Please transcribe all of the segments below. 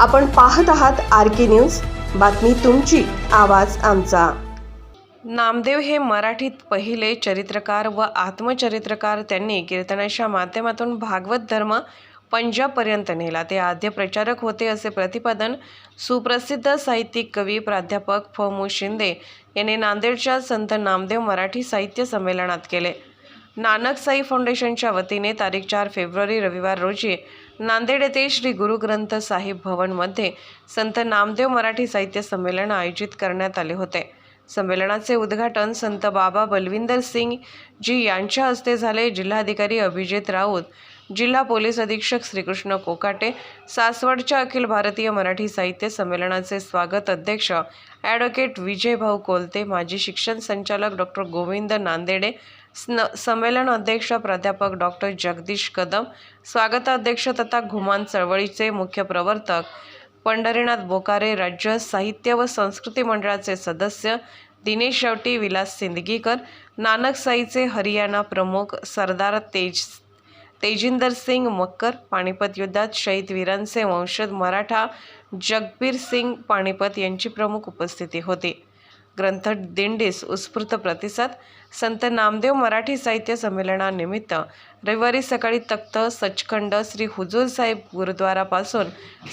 आपण पाहत आहात आर के न्यूज. बातमी तुमची आवाज आमचा. नामदेव हे मराठीत पहिले चरित्रकार व आत्मचरित्रकार. त्यांनी कीर्तनाच्या माध्यमातून भागवत धर्म पंजाबपर्यंत नेला. ते आद्य प्रचारक होते असे प्रतिपादन सुप्रसिद्ध साहित्यिक कवी प्राध्यापक फ शिंदे यांनी नांदेडच्या संत नामदेव मराठी साहित्य संमेलनात केले. नानक साई फाउंडेशनच्या वतीने तारीख चार फेब्रुवारी रविवार रोजी नांदेड येथे श्री गुरुग्रंथ साहिब भवनमध्ये संत नामदेव मराठी साहित्य संमेलन आयोजित करण्यात आले होते. संमेलनाचे उद्घाटन संत बाबा बलविंदर सिंग जी यांच्या हस्ते झाले. जिल्हाधिकारी अभिजित राऊत जिल्हा पोलीस अधीक्षक श्रीकृष्ण कोकाटे सासवडच्या अखिल भारतीय मराठी साहित्य संमेलनाचे स्वागत अध्यक्ष ॲडव्होकेट विजयभाऊ कोलते माजी शिक्षण संचालक डॉक्टर गोविंद नांदेडे स्न संमेलन अध्यक्ष प्राध्यापक डॉक्टर जगदीश कदम स्वागताध्यक्ष तथा घुमान चळवळीचे मुख्य प्रवर्तक पंढरीनाथ बोकारे राज्य साहित्य व संस्कृती मंडळाचे सदस्य दिनेश शेवटी विलास सिंदगीकर नानकसाईचे हरियाणा प्रमुख सरदार तेज तेजिंदर सिंग मक्कर पानिपत युद्धात शहीद वीरांचे वंशज मराठा जगबीर सिंग पानिपत यांची प्रमुख उपस्थिती होती. ग्रंथ दिंडीस उत्स्फूर्त प्रतिसाद. संत नामदेव मराठी साहित्य संमेलनानिमित्त रविवारी सकाळी तख्त सचखंड श्री हुजूर साहेब गुरुद्वारापासून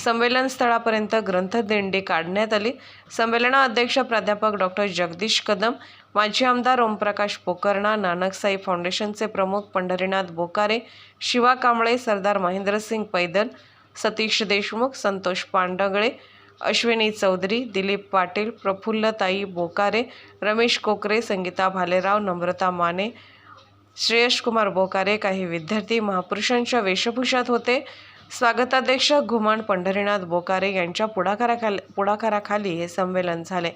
संमेलन स्थळापर्यंत ग्रंथ दिंडी काढण्यात आली. संमेलना अध्यक्ष प्राध्यापक डॉक्टर जगदीश कदम माजी आमदार ओमप्रकाश पोकर्णा नानकसाई फाउंडेशनचे प्रमुख पंढरीनाथ बोकारे शिवा कांबळे सरदार महेंद्रसिंग पैदल सतीश देशमुख संतोष पांडगळे अश्विनी चौधरी दिलीप पाटील प्रफुल्लताई बोकारे रमेश कोकरे संगीता भालेराव नम्रता माने श्रेयश कुमार बोकारे काही विद्यार्थी महापुरुषांच्या वेशभूषात होते. स्वागताध्यक्ष घुमान पंढरीनाथ बोकारे यांच्या पुढाकाराखाली पुढाकाराखाली हे संमेलन झाले.